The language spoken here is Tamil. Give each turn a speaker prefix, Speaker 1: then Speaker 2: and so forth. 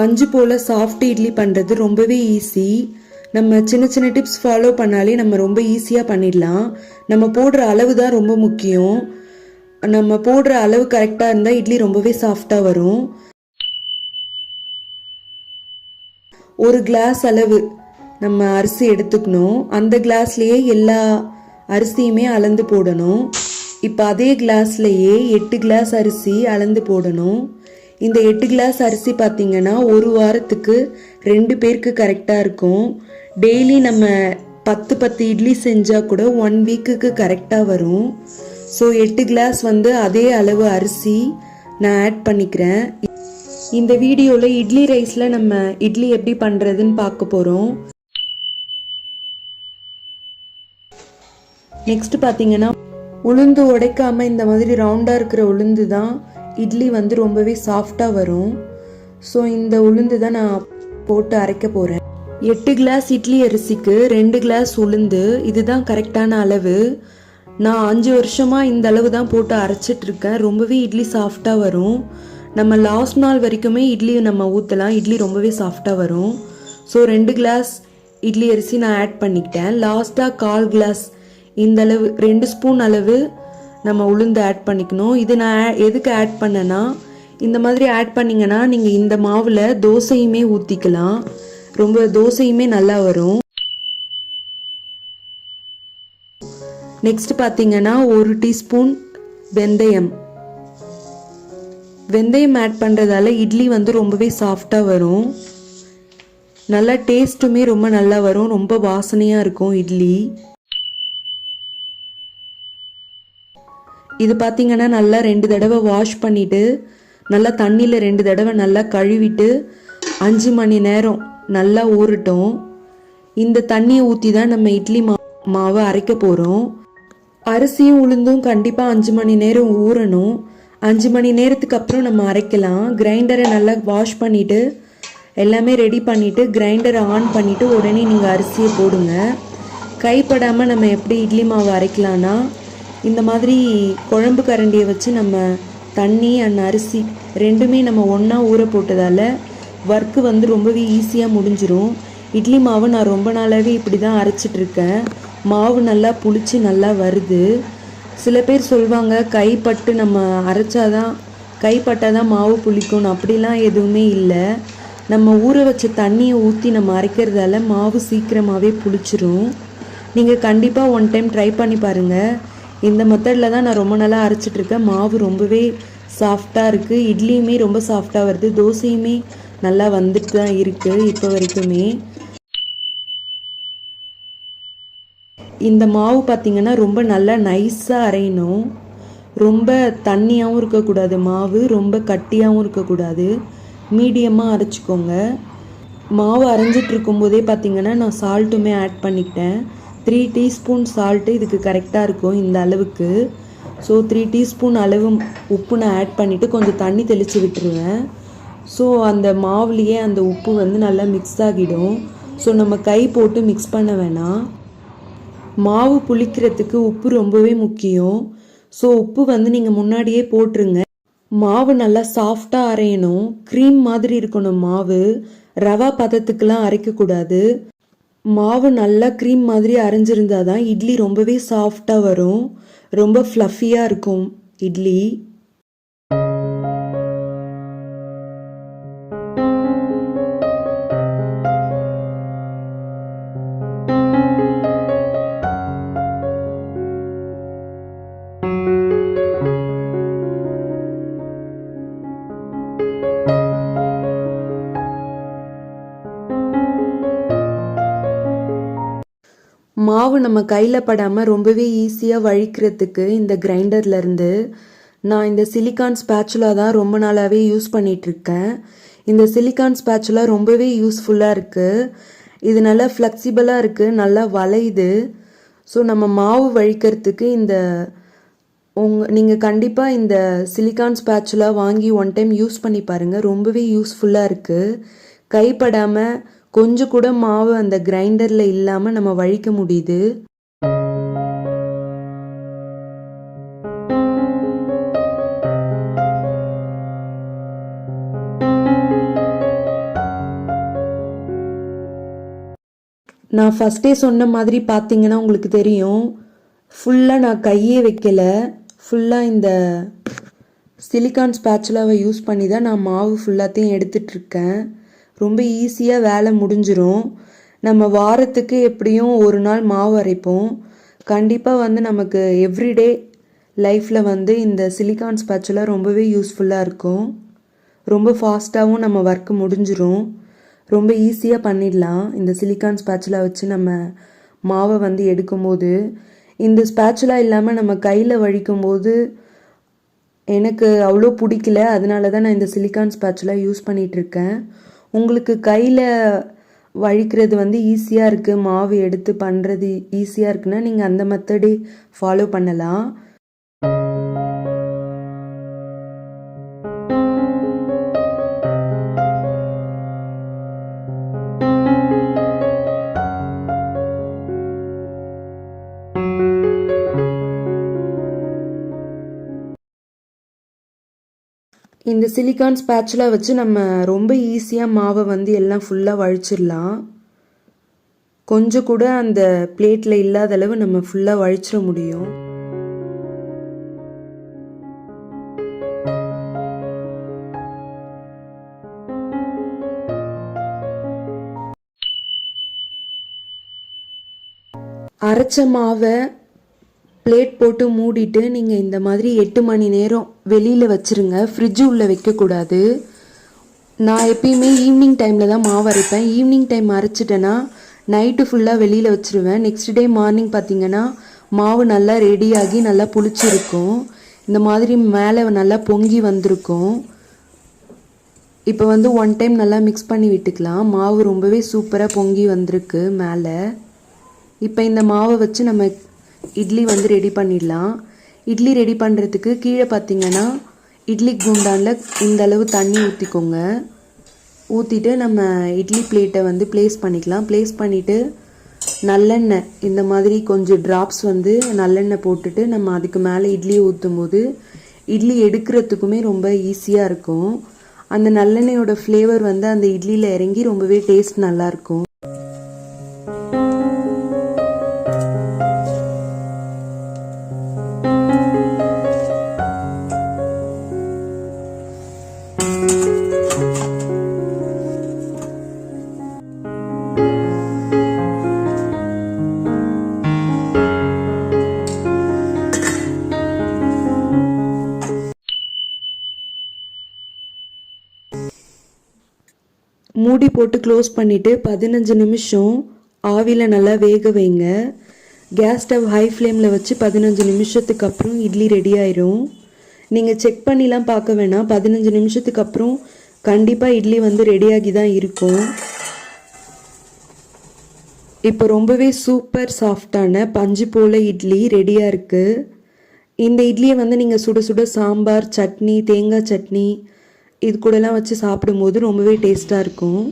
Speaker 1: பஞ்சு போல் சாஃப்ட் இட்லி பண்ணுறது ரொம்பவே ஈஸி நம்ம சின்ன சின்ன டிப்ஸ் ஃபாலோ பண்ணாலே நம்ம ரொம்ப ஈஸியாக பண்ணிடலாம். நம்ம போடுற அளவு தான் ரொம்ப முக்கியம். நம்ம போடுற அளவு கரெக்டாக இருந்தால் இட்லி ரொம்பவே சாஃப்டாக வரும். ஒரு கிளாஸ் அளவு நம்ம அரிசி எடுத்துக்கணும். அந்த கிளாஸ்லேயே எல்லா அரிசியுமே அளந்து போடணும். இப்போ அதே கிளாஸ்லேயே எட்டு கிளாஸ் அரிசி அளந்து போடணும். இந்த எட்டு கிளாஸ் அரிசி பார்த்திங்கன்னா ஒரு வாரத்துக்கு ரெண்டு பேருக்கு கரெக்டாக இருக்கும். டெய்லி நம்ம பத்து பத்து இட்லி செஞ்சால் கூட ஒன் வீக்குக்கு கரெக்டாக வரும். ஸோ எட்டு கிளாஸ் வந்து அதே அளவு அரிசி நான் ஆட் பண்ணிக்கிறேன். இந்த வீடியோவில் இட்லி ரைஸில் நம்ம இட்லி எப்படி பண்ணுறதுன்னு பார்க்க போகிறோம் நெக்ஸ்ட் பார்த்தீங்கன்னா உளுந்து உடைக்காமல் இந்த மாதிரி ரவுண்டாக இருக்கிற உளுந்து தான் இட்லி வந்து ரொம்பவே சாஃப்டாக வரும். ஸோ இந்த உளுந்து தான் நான் போட்டு அரைக்க போகிறேன் எட்டு கிளாஸ் இட்லி அரிசிக்கு ரெண்டு கிளாஸ் உளுந்து. இதுதான் கரெக்டான அளவு. நான் அஞ்சு வருஷமாக இந்த அளவு தான் போட்டு அரைச்சிட்ருக்கேன் ரொம்பவே இட்லி சாஃப்டாக வரும். நம்ம லாஸ்ட் நாள் வரைக்குமே இட்லி நம்ம ஊற்றலாம் இட்லி ரொம்பவே சாஃப்டாக வரும். ஸோ ரெண்டு கிளாஸ் இட்லி அரிசி நான் ஆட் பண்ணிக்கிட்டேன். லாஸ்ட்டாக கால் கிளாஸ் இந்த அளவு ரெண்டு ஸ்பூன் அளவு நம்ம உளுந்து ஆட் பண்ணிக்கணும். இது நான் எதுக்கு ஆட் பண்ணேன்னா இந்த மாதிரி ஆட் பண்ணிங்கன்னா நீங்கள் இந்த மாவில் தோசையுமே ஊற்றிக்கலாம் ரொம்ப தோசையுமே நல்லா வரும். நெக்ஸ்ட் பார்த்தீங்கன்னா ஒரு டீஸ்பூன் வெந்தயம். வெந்தயம் ஆட் பண்ணுறதால இட்லி வந்து ரொம்பவே சாஃப்டாக வரும். நல்லா டேஸ்ட்டுமே ரொம்ப நல்லா வரும். ரொம்ப வாசனையாக இருக்கும் இட்லி. இது பார்த்தீங்கன்னா நல்லா ரெண்டு தடவை வாஷ் பண்ணிவிட்டு நல்லா தண்ணியில் ரெண்டு தடவை நல்லா கழுவிட்டு அஞ்சு மணி நேரம் நல்லா ஊறட்டும். இந்த தண்ணியை ஊற்றி தான் நம்ம இட்லி மா மாவை அரைக்க போகிறோம் அரிசியும் உளுந்தும் கண்டிப்பாக அஞ்சு மணி நேரம் ஊறணும். அஞ்சு மணி நேரத்துக்கு அப்புறம் நம்ம அரைக்கலாம். கிரைண்டரை நல்லா வாஷ் பண்ணிவிட்டு எல்லாமே ரெடி பண்ணிவிட்டு கிரைண்டரை ஆன் பண்ணிவிட்டு உடனே நீங்கள் அரிசியை போடுங்க. கைப்படாமல் நம்ம எப்படி இட்லி மாவு அரைக்கலான்னா இந்த மாதிரி குழம்பு கரண்டியை வச்சு நம்ம தண்ணி அண்ட் அரிசி ரெண்டுமே நம்ம ஒன்றா ஊற போட்டதால் ஒர்க்கு வந்து ரொம்பவே ஈஸியாக முடிஞ்சிரும். இட்லி மாவு நான் ரொம்ப நாளாகவே இப்படி தான் அரைச்சிட்டு இருக்கேன் மாவு நல்லா புளிச்சு நல்லா வருது. சில பேர் சொல்லுவாங்க கைப்பட்டு நம்ம அரைச்சாதான் கைப்பட்டால் தான் மாவு புளிக்கும்னு அப்படிலாம் எதுவுமே இல்லை. நம்ம ஊற வச்ச தண்ணியை ஊற்றி நம்ம அரைக்கிறதால மாவு சீக்கிரமாகவே புளிச்சிரும். நீங்கள் கண்டிப்பாக ஒன் டைம் ட்ரை பண்ணி பாருங்கள் இந்த மெத்தடில் தான் நான் ரொம்ப நாளாக அரைச்சிட்ருக்கேன். மாவு ரொம்பவே சாஃப்டாக இருக்குது இட்லியுமே ரொம்ப சாஃப்டாக வருது. தோசையுமே நல்லா வந்துட்டு தான் இருக்குது இப்போ வரைக்குமே. இந்த மாவு பார்த்தீங்கன்னா ரொம்ப நல்லா நைஸாக அரையணும். ரொம்ப தண்ணியாகவும் இருக்கக்கூடாது மாவு. ரொம்ப கட்டியாகவும் இருக்கக்கூடாது. மீடியமாக அரைச்சிக்கோங்க. மாவு அரைஞ்சிட்டு இருக்கும்போதே பார்த்தீங்கன்னா நான் சால்ட்டுமே ஆட் பண்ணிக்கிட்டேன். த்ரீ டீஸ்பூன் சால்ட்டு இதுக்கு கரெக்டாக இருக்கும் இந்த அளவுக்கு. ஸோ த்ரீ டீஸ்பூன் அளவு உப்பு நான் ஆட் பண்ணிவிட்டு கொஞ்சம் தண்ணி தெளித்து விட்டுருவேன். ஸோ அந்த மாவுலேயே அந்த உப்பு வந்து நல்லா மிக்ஸ் ஆகிடும். ஸோ நம்ம கை போட்டு மிக்ஸ் பண்ண வேணாம். மாவு புளிக்கிறதுக்கு உப்பு ரொம்பவே முக்கியம். ஸோ உப்பு வந்து நீங்கள் முன்னாடியே போட்டுருங்க. மாவு நல்லா சாஃப்டாக அரையணும். க்ரீம் மாதிரி இருக்கணும் மாவு. ரவா பதத்துக்கெலாம் அரைக்கக்கூடாது. மாவு நல்லா க்ரீம் மாதிரி அரைஞ்சிருந்தா தான் இட்லி ரொம்பவே சாஃப்டாக வரும். ரொம்ப ஃப்ளஃபியாக இருக்கும் இட்லி. மாவு நம்ம கையில் படாமல் ரொம்பவே ஈஸியாக வழிக்கிறதுக்கு இந்த கிரைண்டர்லேருந்து நான் இந்த சிலிக்கான் ஸ்பேச்சுலா தான் ரொம்ப நாளாகவே யூஸ் பண்ணிகிட்ருக்கேன் இந்த சிலிக்கான் ஸ்பேச்சுலா ரொம்பவே யூஸ்ஃபுல்லாக இருக்குது இது நல்லா ஃப்ளெக்சிபிளாக இருக்குது நல்லா வளையுது. ஸோ நம்ம மாவு வழிக்கிறதுக்கு இந்த உங்க நீங்கள் கண்டிப்பாக இந்த சிலிக்கான் ஸ்பேச்சுலா வாங்கி ஒன் டைம் யூஸ் பண்ணி பாருங்கள் ரொம்பவே யூஸ்ஃபுல்லாக இருக்குது கைப்படாமல் கொஞ்சம் கூட மாவு அந்த கிரைண்டரில் இல்லாமல் நம்ம வழிக்க முடியுது. நான் ஃபஸ்ட்டே சொன்ன மாதிரி பார்த்தீங்கன்னா உங்களுக்கு தெரியும். ஃபுல்லாக நான் கையே வைக்கலை. ஃபுல்லாக இந்த சிலிக்கான் ஸ்பேச்சுலாவை யூஸ் பண்ணி தான் நான் மாவு ஃபுல்லாத்தையும் எடுத்துகிட்ருக்கேன் ரொம்ப ஈஸியாக வேலை முடிஞ்சிரும். நம்ம வாரத்துக்கு எப்படியும் ஒரு நாள் மாவு அரைப்போம். கண்டிப்பாக வந்து நமக்கு எவ்ரிடே லைஃப்பில் வந்து இந்த சிலிக்கான் ஸ்பேச்சுலா ரொம்பவே யூஸ்ஃபுல்லாக இருக்கும். ரொம்ப ஃபாஸ்ட்டாகவும் நம்ம ஒர்க் முடிஞ்சிரும். ரொம்ப ஈஸியாக பண்ணிடலாம். இந்த சிலிக்கான் ஸ்பேச்சுலா வச்சு நம்ம மாவை வந்து எடுக்கும்போது. இந்த ஸ்பேச்சுலா இல்லாமல் நம்ம கையில் வழிக்கும்போது எனக்கு அவ்வளோ பிடிக்கல. அதனால தான் நான் இந்த சிலிக்கான் ஸ்பேச்சுலா யூஸ் பண்ணிகிட்ருக்கேன் உங்களுக்கு கையில் வழிக்கிறது வந்து ஈஸியாக இருக்குது மாவு எடுத்து பண்ணுறது ஈஸியாக இருக்குன்னா நீங்கள் அந்த மெத்தடே ஃபாலோ பண்ணலாம். இந்த சிலிக்கான் ஸ்பேச்சுலா வச்சு நம்ம ரொம்ப ஈஸியாக மாவை வந்து எல்லாம் ஃபுல்லாக வழிச்சிடலாம். கொஞ்சம் கூட அந்த பிளேட்டில் இல்லாத அளவு நம்ம ஃபுல்லாக வழிச்சிட முடியும். அரைச்ச மாவை பிளேட் போட்டு மூடிட்டு நீங்கள் இந்த மாதிரி எட்டு மணி நேரம் வெளியில் வச்சுருங்க. ஃப்ரிட்ஜு உள்ளே வைக்கக்கூடாது. நான் எப்பயுமே ஈவினிங் டைமில் தான் மாவு அரைப்பேன். ஈவினிங் டைம் அரைச்சிட்டேன்னா நைட்டு ஃபுல்லாக வெளியில் வச்சுருவேன். நெக்ஸ்ட் டே மார்னிங் பார்த்தீங்கன்னா மாவு நல்லா ரெடியாகி நல்லா புளிச்சிருக்கும். இந்த மாதிரி மேலே நல்லா பொங்கி வந்திருக்கும். இப்போ வந்து ஒன் டைம் நல்லா மிக்ஸ் பண்ணி விட்டுக்கலாம். மாவு ரொம்பவே சூப்பராக பொங்கி வந்திருக்கு மேலே. இப்போ இந்த மாவை வச்சு நம்ம இட்லி வந்து ரெடி பண்ணிடலாம். இட்லி ரெடி பண்ணுறதுக்கு கீழே பார்த்தீங்கன்னா இட்லி குண்டானில் இந்த அளவு தண்ணி ஊற்றிக்கோங்க ஊற்றிட்டு நம்ம இட்லி பிளேட்டை வந்து ப்ளேஸ் பண்ணிக்கலாம். ப்ளேஸ் பண்ணிவிட்டு நல்லெண்ணெய் இந்த மாதிரி கொஞ்சம் ட்ராப்ஸ் வந்து நல்லெண்ணெய் போட்டுட்டு நம்ம அதுக்கு மேலே இட்லியை ஊற்றும் போது இட்லி எடுக்கிறதுக்குமே ரொம்ப ஈஸியாக இருக்கும். அந்த நல்லெண்ணெயோட ஃப்ளேவர் வந்து அந்த இட்லியில் இறங்கி ரொம்பவே டேஸ்ட் நல்லாயிருக்கும் மூடி போட்டு க்ளோஸ் பண்ணிவிட்டு பதினஞ்சு நிமிஷம் ஆவியில் நல்லா வேக வைங்க. கேஸ் ஸ்டவ் ஹை ஃப்ளேமில் வச்சு பதினஞ்சு நிமிஷத்துக்கு அப்புறம் இட்லி ரெடி ஆயிரும். நீங்கள் செக் பண்ணிலாம் பார்க்க வேணாம். பதினஞ்சு நிமிஷத்துக்கு அப்புறம் கண்டிப்பாக இட்லி வந்து ரெடியாகி தான் இருக்கும். இப்போ ரொம்பவே சூப்பர் சாஃப்டான பஞ்சு போல இட்லி ரெடியாக இருக்குது இந்த இட்லியை வந்து நீங்கள் சுட சுட சாம்பார் சட்னி தேங்காய் சட்னி இது கூடலாம் வச்சு சாப்பிடும்போது ரொம்பவே டேஸ்ட்டாக இருக்கும்.